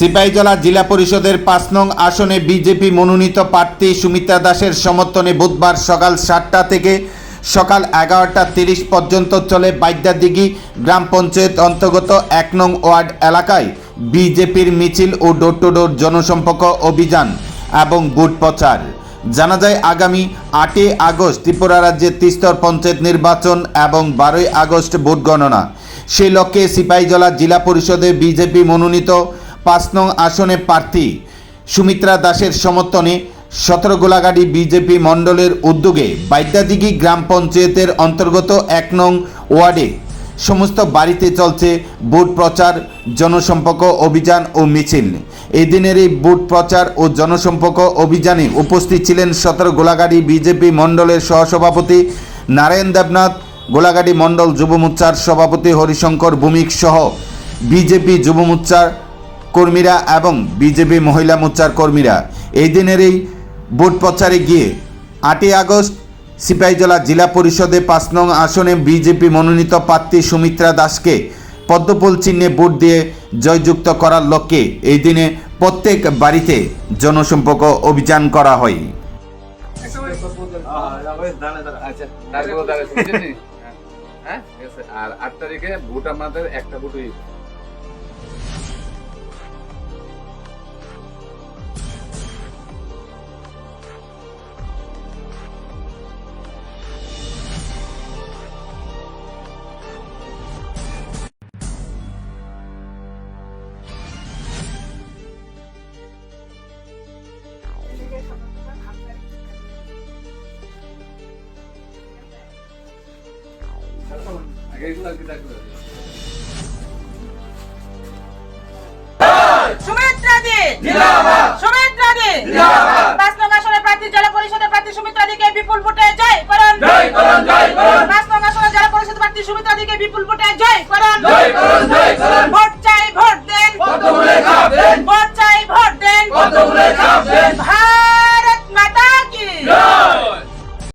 সিপাহীজলা জেলা পরিষদের পাঁচ নং আসনে বিজেপি মনোনীত প্রার্থী সুমিত্রা দাসের সমর্থনে বুধবার সকাল সাতটা থেকে সকাল এগারোটা তিরিশ পর্যন্ত চলে বাইদ্যাদিঘি গ্রাম পঞ্চায়েত অন্তর্গত এক নং ওয়ার্ড এলাকায় বিজেপির মিছিল ও ডোর টু ডোর জনসম্পর্ক অভিযান এবং বুথ প্রচার। জানা যায়, আগামী আটই আগস্ট ত্রিপুরা রাজ্যের তিস্তর পঞ্চায়েত নির্বাচন এবং বারোই আগস্ট ভোট গণনা। সেই লক্ষ্যে সিপাহীজলা জেলা পরিষদে বিজেপি মনোনীত পাঁচ নং আসনে প্রার্থী সুমিত্রা দাসের সমর্থনে সতেরো গোলাগাড়ি বিজেপি মণ্ডলের উদ্যোগে বাইদ্যাদিঘি গ্রাম পঞ্চায়েতের অন্তর্গত এক নং ওয়ার্ডে সমস্ত বাড়িতে চলছে ভোট প্রচার, জনসম্পর্ক অভিযান ও মিছিল। এই দিনের এই ভোট প্রচার ও জনসম্পর্ক অভিযানে উপস্থিত ছিলেন সতেরো গোলাগাড়ি বিজেপি মণ্ডলের সহসভাপতি নারায়ণ দেবনাথ গোলাগাড়ি মণ্ডল যুব মোর্চার সভাপতি হরিশঙ্কর ভূমিক সহ বিজেপি যুব মোর্চার কর্মীরা এবং বিজেপি মহিলা মোর্চার কর্মীরা এই দিনের এই ভোট প্রচারে গিয়ে আটই আগস্ট সিপাহীজলা জেলা পরিষদে পাঁচ নং আসনে বিজেপি মনোনীত প্রার্থী সুমিত্রা দাসকে পদ্মফুল চিহ্নে ভোট দিয়ে জয়যুক্ত করার লক্ষ্যে এই দিনে প্রত্যেক বাড়িতে জনসম্পর্ক অভিযান করা হয়। আচ্ছা হ্যাঁ আর আট তারিখে ভোট আমাদের, একটা ভোটই সুমিত্রা দে সুমিত্রা দে পাঁচ নং আসনের প্রার্থী জেলা পরিষদের প্রার্থী সুমিত্রা দিকে বিপুল ভোটে জয় করুন! পাঁচ নং আসনের জেলা পরিষদ প্রার্থী সুমিত্রা দিকে বিপুল ভোটে জয় করুন! ভোট চাই ভোট দেন! ভোট চাই ভোট দেন?